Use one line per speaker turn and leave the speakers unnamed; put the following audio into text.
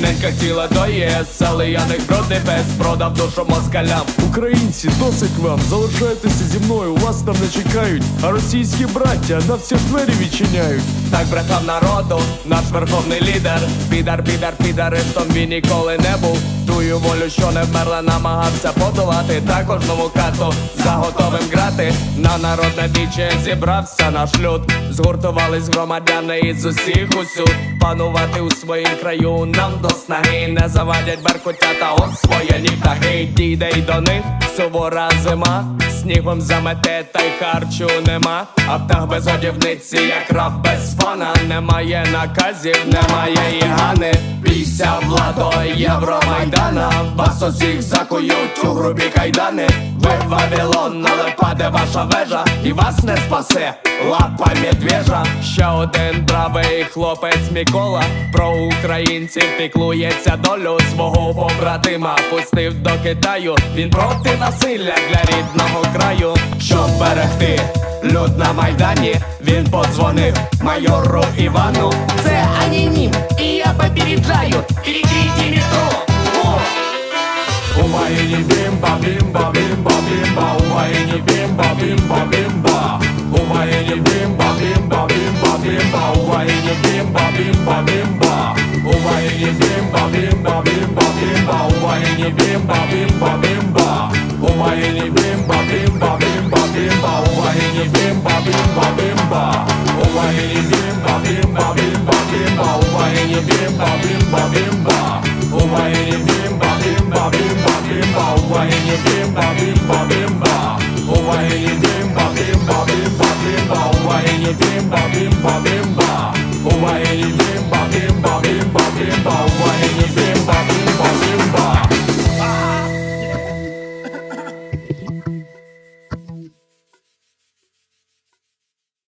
Зеленська хотіла до ЄС, але я не грудний без продав душу москалям.
Українці, досить вам, залишайтеся зі мною, вас там не чекають, а російські браття на всі двері відчиняють.
Так братам народу, наш верховний лідер. Підар, підар, підаристом він ніколи не був. Тую волю, що не вмерла, намагався подолати. Також нову кату за готовим грати. На народне біче зібрався наш люд. Згуртувались громадяни із усіх усюд. Панувати у своїм краю нам до снаги. Не завадять беркутята освоєні птахи. Дійде й до них сувора зима. Снігом замете, та й харчу нема. А птах без одівниці, як раб без фана, Немає наказів, немає і гани. Бійся владо Євромайдана. Вас усіх закують у грубі кайдани. Ви Вавилон, але паде ваша вежа, і вас не спасе. Лапа медвежа, ще один бравий хлопець Микола. Про українців піклується долю свого побратима. Пустив до Китаю, він проти насилля для рідного краю. Щоб берегти люд на майдані, він подзвонив майору Івану. Це анонім, і я попереджаю, перекрийте метро. О!
Умаїні бімба, бімба, бімба, бімба, Умаїні бімба, бімба, бімба, бімба, бімба, бімба, бімба, Умаїні бімба, бімба, бімба, Умаїні бімба, бімба, бімба, бімба, Умаїні бімба, бімба, бімба, Умаїні бімба, бімба, бімба, бімба, Умаїні бімба, бімба, бімба, Умаїні бімба, бімба, бімба, бімба, Умаїні бімба, бімба, бімба, Умаїні бімба, бімба, бімба, бімба, Умаїні бімба, бімба, бімба, Умаїні